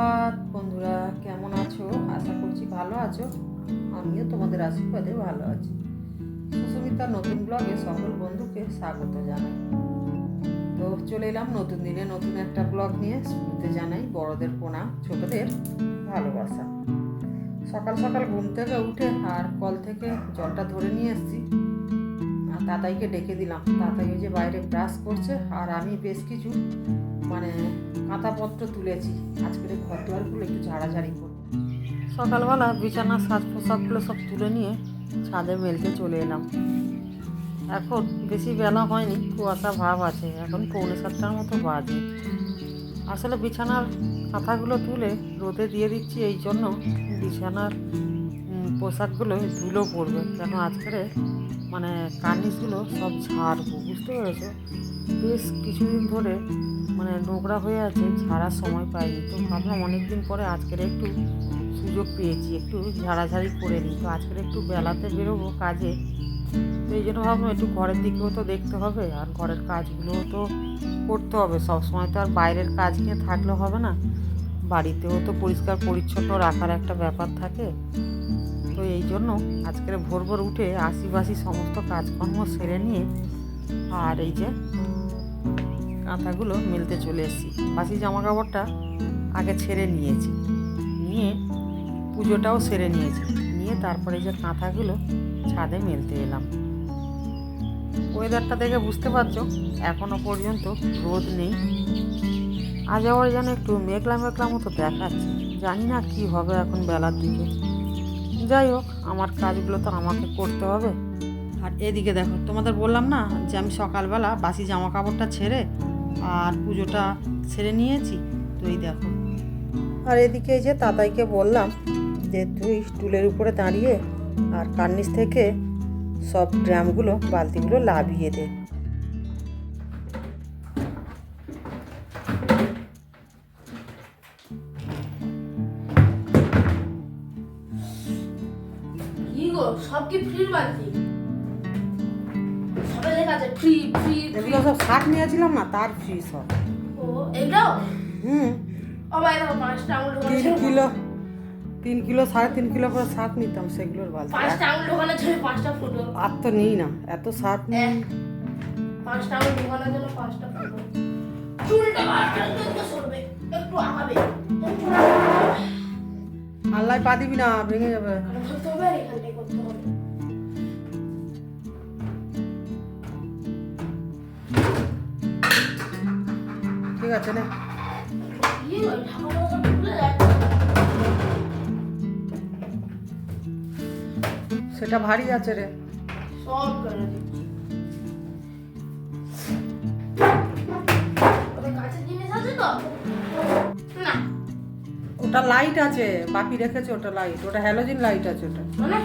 সুপ্রভাত বন্ধুরা, কেমন আছো? আশা করছি ভালো আছো। আমিও তোমাদের আশীর্বাদে ভালো আছি। সুস্মিতার নতুন ব্লগে সকল বন্ধুকে স্বাগত জানাই। তো চলে এলাম নতুন দিনে নতুন একটা ব্লগ নিয়ে। শুরুতে জানাই বড়দের পোনা ছোটদের ভালোবাসা। সকাল সকাল ঘুম থেকে উঠে আর কল থেকে জলটা ধরে নিয়ে এসেছি। তাতাইকে ডেকে দিলাম। ওই যে বাইরে ব্রাশ করছে আর আমি বেশ কিছু মানে কাঁথাপত্র তুলেছি। আজকের ঘর দুয়ারগুলো একটু ঝাড়াঝাড়ি করব। সকালবেলা বিছানা সাজ পোশাকগুলো সব তুলে নিয়ে ছাদে মেলতে চলে এলাম। এখন বেশি বেলা হয়নি, কুয়াশা ভাব আছে। এখন পৌনে সাতটার মতো বাজে। আসলে বিছানার কাঁথাগুলো তুলে রোদে দিয়ে দিচ্ছি, এই জন্য বিছানার পোশাকগুলো ধুলো পড়বে কেন আজকের মানে কার্নিশগুলো সব ঝাড়বো, বুঝতে পেরেছ? বেশ কিছুদিন ধরে মানে নোংরা হয়ে আছে, ঝাড়ার সময় পাইনি। তো ভাবলাম অনেকদিন পরে আজকের একটু সুযোগ পেয়েছি, একটু ঝাড়াঝাড়ি করে নিই। তো আজকের একটু বেলাতে বেরোবো কাজে। তো এই জন্য ভাবলাম একটু ঘরের দিকেও তো দেখতে হবে, আর ঘরের কাজগুলোও তো করতে হবে। সব সময় তো আর বাইরের কাজ নিয়ে থাকলে হবে না। বাড়িতেও তো পরিষ্কার পরিচ্ছন্ন রাখার একটা ব্যাপার থাকে। তো এই জন্য আজকের ভোর ভোর উঠে আশিবাসি সমস্ত কাজকর্ম সেরে নিয়ে আর এই যে কাঁথাগুলো মেলতে চলে এসেছি। বাসি জামা কাপড়টা আগে ছেড়ে নিয়েছি। নিয়ে পুজোটাও সেরে নিয়েছি। নিয়ে তারপরে যে কাঁথাগুলো ছাদে মেলতে এলাম। ওয়েদারটা দেখে বুঝতে পারছ, এখনও পর্যন্ত রোদ নেই। আজ আবার যেন একটু মেঘলা মেঘলা মতো দেখাচ্ছে। জানি না কি হবে এখন বেলার দিকে। যাই হোক আমার কাজগুলো তো আমাকে করতে হবে। আর এদিকে দেখো তোমাদের বললাম না যে আমি সকালবেলা বাসি জামা কাপড়টা ছেড়ে আর পুজোটা ছেড়ে নিয়েছি? তো এই দেখো। আর এদিকে এই যে তাতাইকে বললাম যে তুই স্টুলের উপরে দাঁড়িয়ে আর কার্নিস থেকে সব ড্রামগুলো বালতিগুলো লাভিয়ে দে। ফ্রির সবাই লেখা আছে ফ্রি ফ্রি এগুলো সব শাক নিয়েছিলাম না তার ফ্রি সব। ও এটাও হুম। ও ভাই দেখো পাঁচটা আঙুল ঢোকানো তিন কিলো তিন কিলো সাড়ে তিন কিলো করে শাক নিতাম সেগুলোর পাঁচটা আঙুল ঢোকানোর জন্য পাঁচটা ফুটো আর তো নিই না এত শাক নিই। পাঁচটা আঙুল ঢোকানোর জন্য পাঁচটা ফুটো চুলটা পাঁচটা দিকে সরবে একটু আগাবে। আল্লাহ পা দিবি না ভেঙে যাবে। এখানে করতে হবে। ঠিক আছে রে সেটা ভারী আছে রে। সব করে ওটা লাইট আছে বাপি রেখেছে ওটা লাইট ওটা হ্যালোজিন লাইট আছে ওটা। মানে?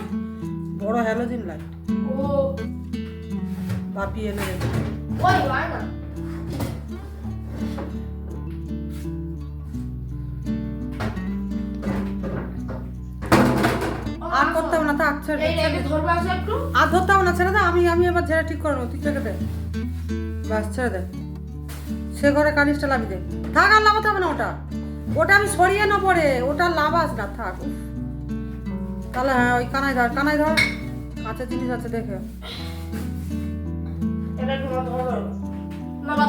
বড় হ্যালোজিন লাইট ও। বাপি এনে রেখেছে। হয় না না আছে একটু। আর ধরতে হবে না ছেড়ে দে আমি আমি এবার ঝেড়ে ঠিক করব তুই ছেড়ে দে। ব্যাস ছেড়ে দে। সে ঘরে কানিসটা লাবি দে। থাক আর লাভাতে হবে না ওটা। ওটা আমি সরিয়ে নেব রে ওটা লাভাস না থাক তাহলে হ্যাঁ ওই কানাই ধর কানাই ধর। কাঁচের জিনিস আছে দেখে। না না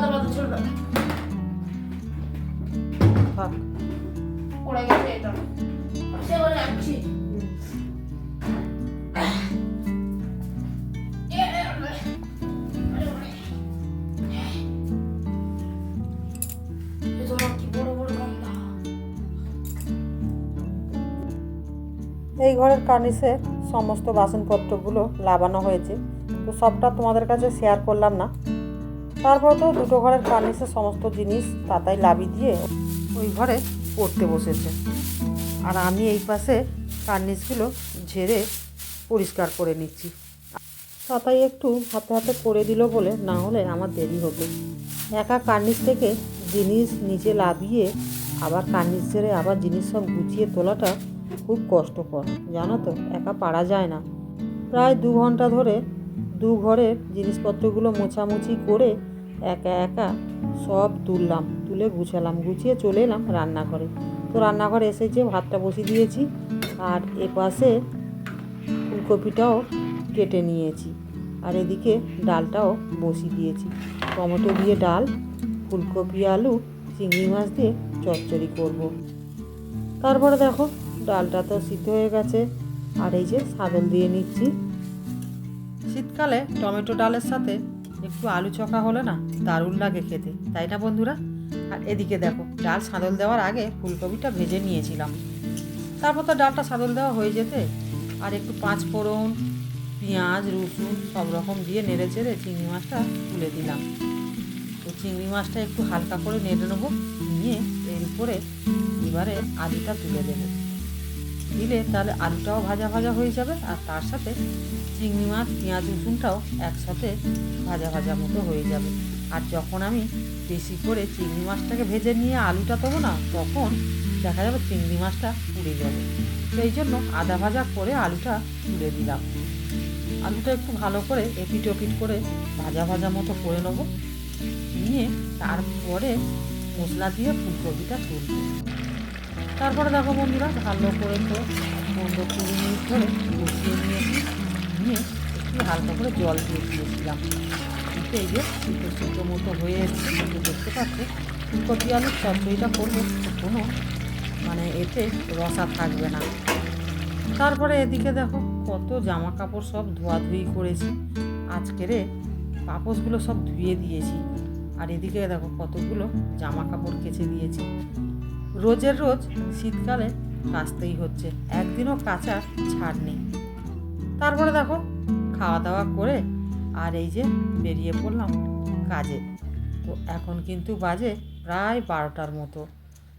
থাক। পড়ে গেছে এটা। সে বলে এই ঘরের কার্নিসে সমস্ত বাসনপত্রগুলো লাগানো হয়েছে। তো সবটা তোমাদের কাছে শেয়ার করলাম না। তারপর তো দুটো ঘরের কার্নিসে সমস্ত জিনিস তাতাই লাবি দিয়ে ওই ঘরে পড়তে বসেছে। আর আমি এই পাশে কার্নিসগুলো ঝেড়ে পরিষ্কার করে নিচ্ছি। তাতাই একটু হাতে হাতে করে দিল বলে না হলে আমার দেরি হতো একা কার্নিস থেকে জিনিস নিচে লাভিয়ে আবার কার্নিস ছেড়ে আবার জিনিস সব গুছিয়ে তোলাটা খুব কষ্টকর। জানো তো, একা পারা যায় না। প্রায় দু ঘণ্টা ধরে দু ঘরের জিনিসপত্রগুলো মোছামুছি করে একা একা সব তুললাম, তুলে গুছালাম, গুছিয়ে চলে এলাম রান্নাঘরে। তো রান্নাঘরে এসে যে ভাতটা বসিয়ে দিয়েছি, আর এ পাশে ফুলকপিটাও কেটে নিয়েছি, আর এদিকে ডালটাও বসিয়ে দিয়েছি। টমেটো দিয়ে ডাল, ফুলকপি, আলু, চিংড়ি মাছ দিয়ে চচ্চড়ি করব। তারপরে দেখো ডালটা তো সিদ্ধ হয়ে গেছে। আর এই যে সাদল দিয়ে নিচ্ছি। শীতকালে টমেটো ডালের সাথে একটু আলু চকা হলে না দারুণ লাগে খেতে, তাই না বন্ধুরা? আর এদিকে দেখো, ডাল সাদল দেওয়ার আগে ফুলকপিটা ভেজে নিয়েছিলাম। তারপর তো ডালটা সাদল দেওয়া হয়ে যেতে আর একটু পাঁচ ফোড়ন, পেঁয়াজ, রসুন সব রকম দিয়ে নেড়ে চেড়ে চিংড়ি মাছটা তুলে দিলাম। তো চিংড়ি মাছটা একটু হালকা করে নেড়ে নেব, নিয়ে এর উপরে এবারে আলুটা তুলে দেবো। দিলে তাহলে আলুটাও ভাজা ভাজা হয়ে যাবে আর তার সাথে চিংড়ি মাছ, পেঁয়াজ, রসুনটাও একসাথে ভাজা ভাজা মতো হয়ে যাবে। আর যখন আমি বেশি করে চিংড়ি মাছটাকে ভেজে নিয়ে আলুটা দেবো না, তখন দেখা যাবে চিংড়ি মাছটা পুড়ে যাবে। সেই জন্য আদা ভাজা করে আলুটা তুলে দিলাম আলুটা একটু ভালো করে এপিট ওপিট করে ভাজা ভাজা মতো করে নেব। নিয়ে তারপরে মশলা দিয়ে ফুলকপিটা তুলব তারপরে দেখো বন্ধুরা, ভালো করে তো পনেরো কুড়ি মিনিট ধরে বসিয়ে নিয়েছি। নিয়ে একটু হালকা করে জল দিয়ে দিয়েছিলাম। কিন্তু এই যে সিদ্ধ সিদ্ধ মতো হয়ে এসছে, কিন্তু দেখতে পাচ্ছে, ফুলকপি আলুর চচ্চড়িটা করব কোনো মানে এতে রসা থাকবে না। তারপরে এদিকে দেখো কত জামা কাপড় সব ধোয়াধুয়ি করেছি। আজকেরে পাপোশগুলো সব ধুয়ে দিয়েছি। আর এদিকে দেখো কতগুলো জামা কাপড় কেচে দিয়েছি। রোজের রোজ শীতকালে কাচতেই হচ্ছে। একদিনও কাচার ছাড় নেই। তারপরে দেখো খাওয়া দাওয়া করে আর এই যে বেরিয়ে পড়লাম কাজে। তো এখন কিন্তু বাজে প্রায় বারোটার মতো।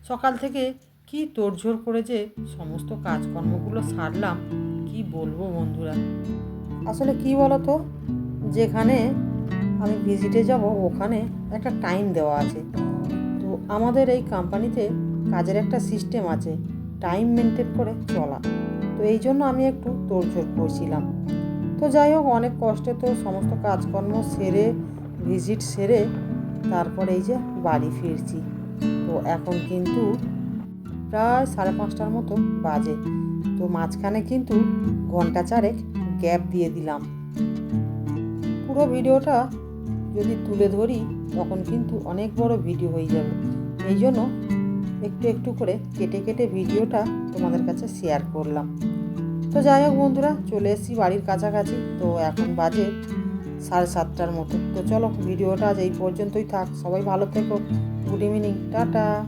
সকাল থেকে কি তোড়ঝোড় করে যে সমস্ত কাজকর্মগুলো সারলাম, কি বলব বন্ধুরা? আসলে কি বলো তো যেখানে আমি ভিজিটে যাব, ওখানে একটা টাইম দেওয়া আছে। তো আমাদের এই কোম্পানিতে কাজের একটা সিস্টেম আছে টাইম মেনটেন করে চলা। তো এই জন্য আমি একটু তোড়জোড় করছিলাম। তো যাই হোক, অনেক কষ্টে তো সমস্ত কাজকর্ম সেরে ভিজিট সেরে তারপরে এই যে বাড়ি ফিরছি। তো এখন কিন্তু প্রায় সাড়ে পাঁচটার মতো বাজে। তো মাঝখানে কিন্তু ঘণ্টা চারেক গ্যাপ দিয়ে দিলাম। পুরো ভিডিওটা যদি তুলে ধরি, তখন কিন্তু অনেক বড় ভিডিও হয়ে যাবে। এই জন্য একটু একটু করে কেটে কেটে ভিডিওটা তোমাদের কাছে শেয়ার করলাম। তো যাই হোক বন্ধুরা, চলে এসেছি বাড়ির কাছাকাছি। তো এখন বাজে সাড়ে সাতটার মতো। তো চলো ভিডিওটা আজ এই পর্যন্তই থাক। সবাই ভালো থেকো। Good evening tata